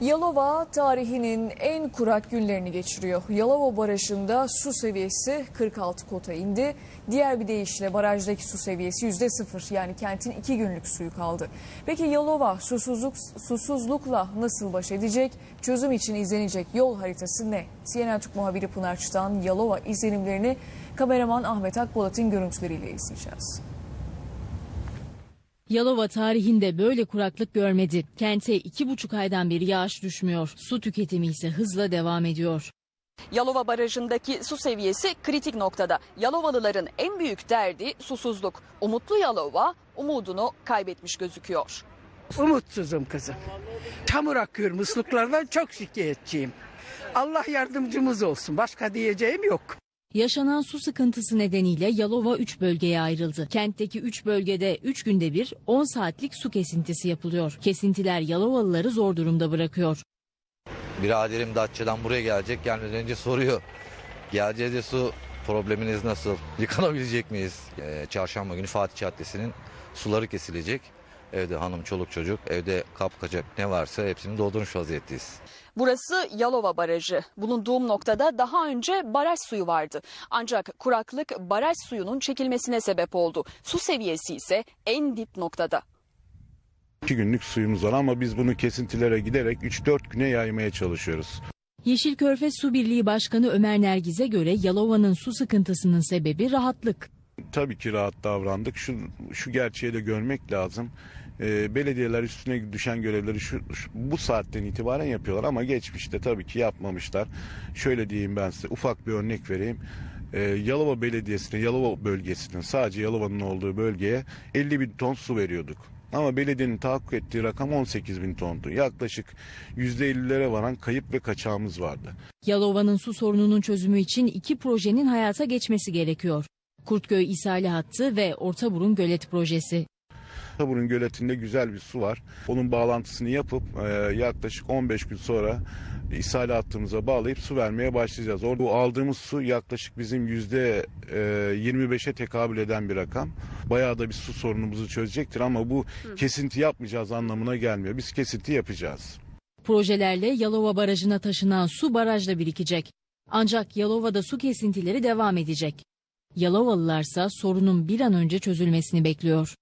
Yalova tarihinin en kurak günlerini geçiriyor. Yalova Barajı'nda su seviyesi 46 kota indi. Diğer bir deyişle barajdaki su seviyesi %0 yani kentin iki günlük suyu kaldı. Peki Yalova susuzluk, susuzlukla nasıl baş edecek? Çözüm için izlenecek yol haritası ne? CNN Türk muhabiri Pınar Çıtan Yalova izlenimlerini kameraman Ahmet Akpolat'ın görüntüleriyle izleyeceğiz. Yalova tarihinde böyle kuraklık görmedi. Kente iki buçuk aydan beri yağış düşmüyor. Su tüketimi ise hızla devam ediyor. Yalova Barajı'ndaki su seviyesi kritik noktada. Yalovalıların en büyük derdi susuzluk. Umutlu Yalova umudunu kaybetmiş gözüküyor. Umutsuzum kızım. Çamur akıyor musluklardan çok şikayetçiyim. Allah yardımcımız olsun. Başka diyeceğim yok. Yaşanan su sıkıntısı nedeniyle Yalova 3 bölgeye ayrıldı. Kentteki 3 bölgede 3 günde bir 10 saatlik su kesintisi yapılıyor. Kesintiler Yalovalıları zor durumda bırakıyor. Biraderim Datça'dan buraya gelecek. Gelmeden önce soruyor. Geleceğiz de su probleminiz nasıl? Yıkanabilecek miyiz? Ee, çarşamba günü Fatih Caddesi'nin suları kesilecek. Evde hanım, çoluk, çocuk, evde kap kaçak ne varsa hepsini doldurmuş vaziyetteyiz. Burası Yalova Barajı. Bulunduğum noktada daha önce baraj suyu vardı. Ancak kuraklık baraj suyunun çekilmesine sebep oldu. Su seviyesi ise en dip noktada. İki günlük suyumuz var ama biz bunu kesintilere giderek 3-4 güne yaymaya çalışıyoruz. Yeşil Körfez Su Birliği Başkanı Ömer Nergiz'e göre Yalova'nın su sıkıntısının sebebi rahatlık. Tabii ki rahat davrandık. Şu, şu gerçeği de görmek lazım. Ee, belediyeler üstüne düşen görevleri şu, şu- bu saatten itibaren yapıyorlar ama geçmişte tabii ki yapmamışlar. Şöyle diyeyim ben size ufak bir örnek vereyim. Ee, Yalova Belediyesi'ne, Yalova bölgesinin sadece Yalova'nın olduğu bölgeye 50 bin ton su veriyorduk. Ama belediyenin tahakkuk ettiği rakam 18 bin tondu. Yaklaşık %50'lere varan kayıp ve kaçağımız vardı. Yalova'nın su sorununun çözümü için iki projenin hayata geçmesi gerekiyor. Kurtköy İsali Hattı ve Ortaburun Gölet Projesi. Taburun göletinde güzel bir su var. Onun bağlantısını yapıp e, yaklaşık 15 gün sonra ishal hattımıza bağlayıp su vermeye başlayacağız. Orada bu aldığımız su yaklaşık bizim yüzde e, 25'e tekabül eden bir rakam. Bayağı da bir su sorunumuzu çözecektir ama bu kesinti yapmayacağız anlamına gelmiyor. Biz kesinti yapacağız. Projelerle Yalova Barajı'na taşınan su barajda birikecek. Ancak Yalova'da su kesintileri devam edecek. Yalovalılarsa sorunun bir an önce çözülmesini bekliyor.